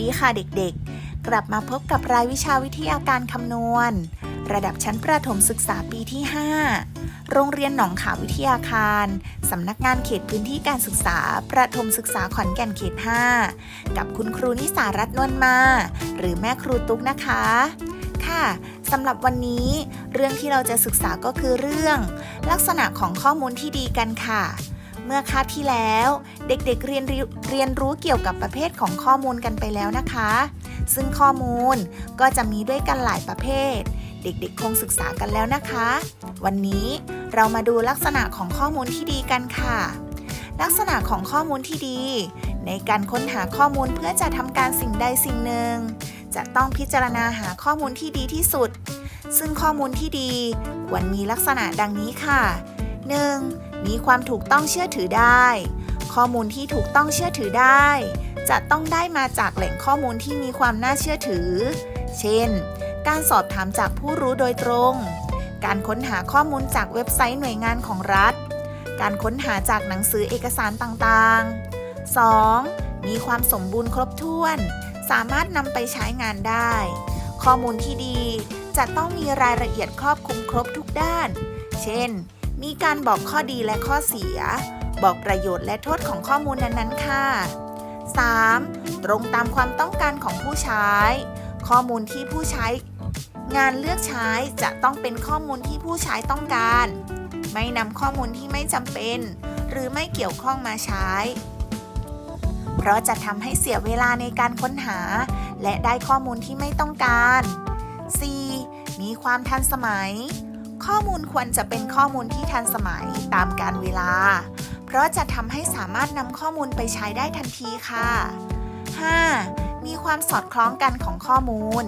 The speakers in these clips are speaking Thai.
ดีค่ะเด็กๆ กลับมาพบกับรายวิชาวิทยาการคำนวณ ระดับชั้นประถมศึกษาปีที่ 5 โรงเรียนหนองขาววิทยาคาร สำนักงานเขตพื้นที่การศึกษา ประถมศึกษาขอนแก่นเขต 5 กับคุณครูนิสารัตน์นวลมา หรือแม่ครูตุ๊กนะคะ ค่ะสำหรับวันนี้ เรื่องที่เราจะศึกษาก็คือเรื่อง ลักษณะของข้อมูลที่ดีกันค่ะ มื่อคาบที่แล้ว เด็กๆเรียนรู้เรียนรู้เกี่ยวกับประเภทของข้อมูลกันไปแล้วนะคะ ซึ่งข้อมูลก็จะมีด้วยกันหลายประเภท เด็กๆ คงศึกษากันแล้วนะคะ วันนี้เรามาดูลักษณะของข้อมูลที่ดีกันค่ะ ลักษณะของข้อมูลที่ดี ในการค้นหาข้อมูลเพื่อจะทำการสิ่งใดสิ่งหนึ่ง จะต้องพิจารณาหาข้อมูลที่ดีที่สุด ซึ่งข้อมูลที่ดีควรมีลักษณะดังนี้ค่ะ 1. มีความถูกต้องเชื่อถือได้ ข้อมูลที่ถูกต้องเชื่อถือได้ จะต้องได้มาจากแหล่งข้อมูลที่มีความน่าเชื่อถือ เช่น การสอบถามจากผู้รู้โดยตรง การค้นหาข้อมูลจากเว็บไซต์หน่วยงานของรัฐ การค้นหาจากหนังสือเอกสารต่างๆ 2. มีความสมบูรณ์ครบถ้วน สามารถนำไปใช้งานได้ ข้อมูลที่ดีจะต้องมีรายละเอียดครอบคลุมครบทุกด้าน เช่น มีการบอกข้อดีและข้อเสีย บอกประโยชน์และโทษของข้อมูลนั้นๆ ค่ะ 3. ตรงตามความต้องการของผู้ใช้ ข้อมูลที่ผู้ใช้ งานเลือกใช้จะต้องเป็นข้อมูลที่ผู้ใช้ต้องการ ไม่นำข้อมูลที่ไม่จำเป็น หรือไม่เกี่ยวข้องมาใช้ เพราะจะทำให้เสียเวลาในการค้นหา และได้ข้อมูลที่ไม่ต้องการ 4. มีความทันสมัย ข้อมูลควรจะเป็นข้อมูลที่ทันสมัยตามกาลเวลา เพราะจะทำให้สามารถนำข้อมูลไปใช้ได้ทันทีค่ะ 5. มีความสอดคล้องกันของข้อมูล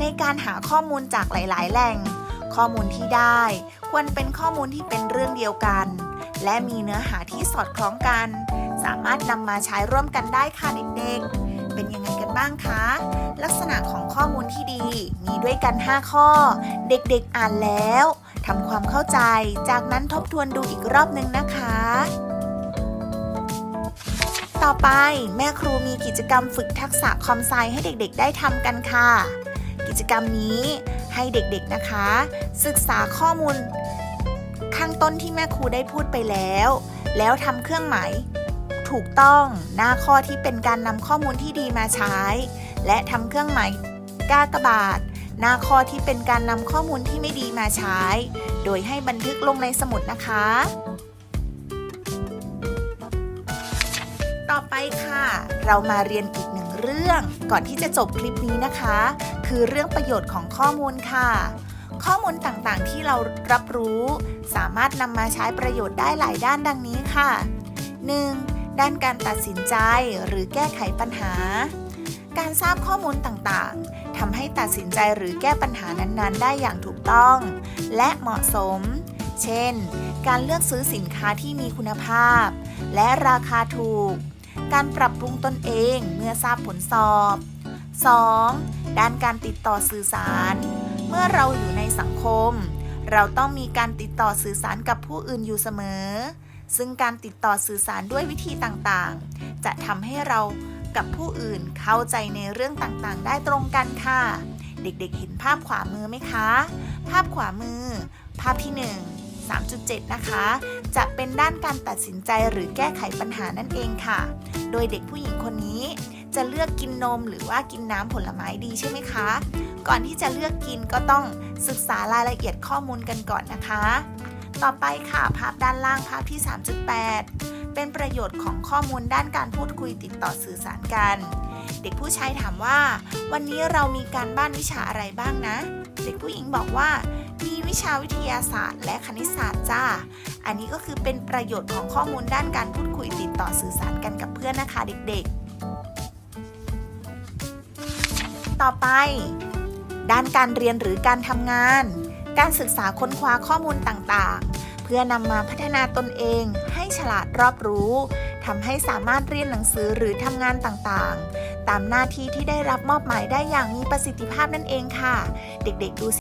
ในการหาข้อมูลจากหลาย ๆ แหล่ง ข้อมูลที่ได้ ควรเป็นข้อมูลที่เป็นเรื่องเดียวกัน และมีเนื้อหาที่สอดคล้องกัน สามารถนำมาใช้ร่วมกันได้ค่ะเด็ก ๆ เป็นยังไงกันบ้างคะ ลักษณะของข้อมูลที่ดีมีด้วยกัน 5 ข้อ เด็กๆอ่านแล้วทำความเข้าใจ จากนั้นทบทวนดูอีกรอบหนึ่งนะคะ ต่อไปแม่ครูมีกิจกรรมฝึกทักษะคอมไซให้เด็กๆ ได้ทำกันค่ะ กิจกรรมนี้ให้เด็กๆนะคะ ศึกษาข้อมูล ข้างต้นที่แม่ครูได้พูดไปแล้ว แล้วทำเครื่องหมาย ถูกต้อง หน้าข้อที่เป็นการนำข้อมูลที่ดีมาใช้ และทำเครื่องหมายกากบาท หน้าข้อที่เป็นการนำข้อมูลที่ไม่ดีมาใช้ โดยให้บันทึกลงในสมุดนะคะ ต่อไปค่ะ เรามาเรียนอีกหนึ่งเรื่องก่อนที่จะจบคลิปนี้นะคะ คือเรื่องประโยชน์ของข้อมูลค่ะ ข้อมูลต่างๆที่เรารับรู้ สามารถนำมาใช้ประโยชน์ได้หลายด้านดังนี้ค่ะ 1. ด้านการตัดสินใจหรือแก้ไขปัญหา การทราบข้อมูลต่างๆทำให้ตัดสินใจหรือแก้ปัญหานั้นๆ ได้อย่างถูกต้อง และเหมาะสม เช่น การเลือกซื้อสินค้าที่มีคุณภาพ และราคาถูก การปรับปรุงตนเองเมื่อทราบผลสอบ 2. ด้านการติดต่อสื่อสาร เมื่อเราอยู่ในสังคม เราต้องมีการติดต่อสื่อสารกับผู้อื่นอยู่เสมอ ซึ่งการติดต่อสื่อสารด้วยวิธีต่างๆ จะทำให้เรากับผู้อื่นเข้าใจในเรื่องต่างๆ ได้ตรงกันค่ะ เด็กๆ เห็นภาพขวามือไหมคะ ภาพขวามือ ภาพที่ 1 3.7 นะคะ จะเป็นด้านการตัดสินใจหรือแก้ไขปัญหานั่นเองค่ะ โดยเด็กผู้หญิงคนนี้ จะเลือกกินนมหรือว่ากินน้ำผลไม้ดีใช่ไหมคะ ก่อนที่จะเลือกกินก็ต้องศึกษารายละเอียดข้อมูลกันก่อนนะคะ ต่อไปค่ะภาพด้านล่างภาพที่ 3.8 เป็นประโยชน์ของข้อมูลด้านการพูดคุยติดต่อสื่อสารกัน เด็กผู้ชายถามว่า วันนี้เรามีการบ้านวิชาอะไรบ้างนะ เด็กผู้หญิงบอกว่า มีวิชาวิทยาศาสตร์ และคณิตศาสตร์จ้า อันนี้ก็คือเป็นประโยชน์ของข้อมูลด้านการพูดคุยติดต่อสื่อสารกันกับเพื่อนนะคะเด็กๆ ต่อไป ด้านการเรียนหรือการทำงาน การศึกษาค้นคว้าข้อมูลต่างๆ เพื่อนำมาพัฒนาตนเองให้ฉลาดรอบรู้ทำให้สามารถเรียนหนังสือหรือทำงานต่างๆ ตามหน้าที่ที่ได้รับมอบหมายได้อย่างมีประสิทธิภาพนั่นเองค่ะ เด็กๆดูสิ